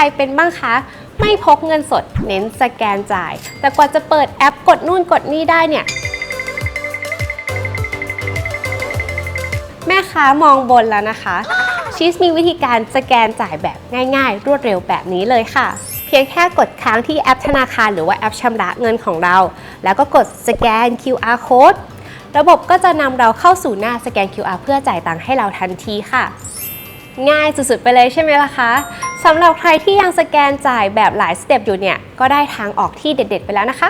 รเป็นบ้างคะ ไม่พกเงินสดเน้นสแกนจ่าย แต่กว่าจะเปิดแอปกดนู่นกดนี่ได้เนี่ย แม่ค้ามองบนแล้วนะคะชีสมีวิธีการสแกนจ่ายแบบง่ายๆ รวดเร็วแบบนี้เลยค่ะ เพียงแค่กดค้างที่แอปธนาคารหรือว่าแอปชำระเงินของเรา แล้วก็กดสแกน QR code ระบบก็จะนำเราเข้าสู่หน้าสแกน QR เพื่อจ่ายตังค์ให้เราทันทีค่ะ ง่ายสุดๆไปเลยใช่ไหมล่ะคะ สำหรับใครที่ยังสแกนจ่ายแบบหลายสเต็ปอยู่เนี่ย ก็ได้ทางออกที่เด็ด ๆ ไปแล้วนะคะ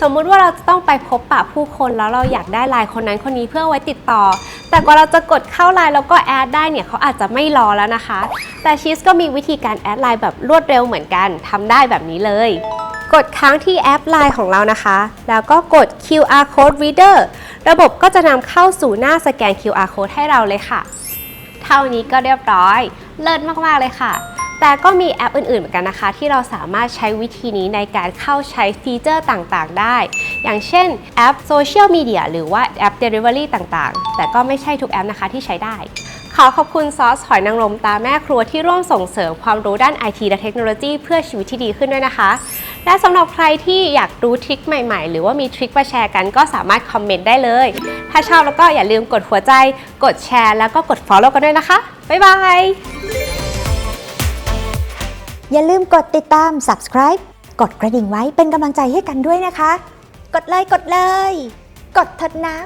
สมมุติว่าเราจะต้องไปพบปะผู้คนแล้วเราอยากได้ไลน์คนนั้นคนนี้เพื่อไว้ติดต่อ แต่กว่าเราจะกดเข้าไลน์แล้วก็แอดได้เนี่ยเขาอาจจะไม่รอแล้วนะคะ แต่ชีสก็มีวิธีการแอดไลน์แบบรวดเร็วเหมือนกันทำได้แบบนี้เลยกดค้างที่แอปไลน์ของเรานะคะ แล้วก็กด QR code reader ระบบก็จะนำเข้าสู่หน้าสแกน QR code ให้เราเลยค่ะ เท่านี้ก็เรียบร้อย เลิศมากๆเลยค่ะ แต่ก็มีแอปอื่นๆเหมือนกันนะคะ ที่เราสามารถใช้วิธีนี้ในการเข้าใช้ฟีเจอร์ต่างๆ ได้ อย่างเช่นแอปโซเชียลมีเดียหรือว่าแอป Delivery ต่างๆ แต่ก็ไม่ใช่ทุกแอปนะคะที่ใช้ได้ขอขอบคุณซอสหอยนางรมตาแม่ครัวที่ร่วมส่งเสริมความรู้ด้าน IT และเทคโนโลยีเพื่อชีวิตที่ดีขึ้นด้วยนะคะ และสำหรับใครที่อยากรู้ทริคใหม่ๆ หรือว่ามีทริคมาแชร์กันก็สามารถคอมเมนต์ได้เลย ถ้าชอบแล้วก็อย่าลืมกดหัวใจ กดแชร์ แล้วก็กด follow กันด้วยนะคะ บ๊ายบายอย่าลืมกดติดตาม subscribe กดกระดิ่งไว้เป็นกำลังใจให้กันด้วยนะคะ กดเลยกดเลย กดเถิดนะ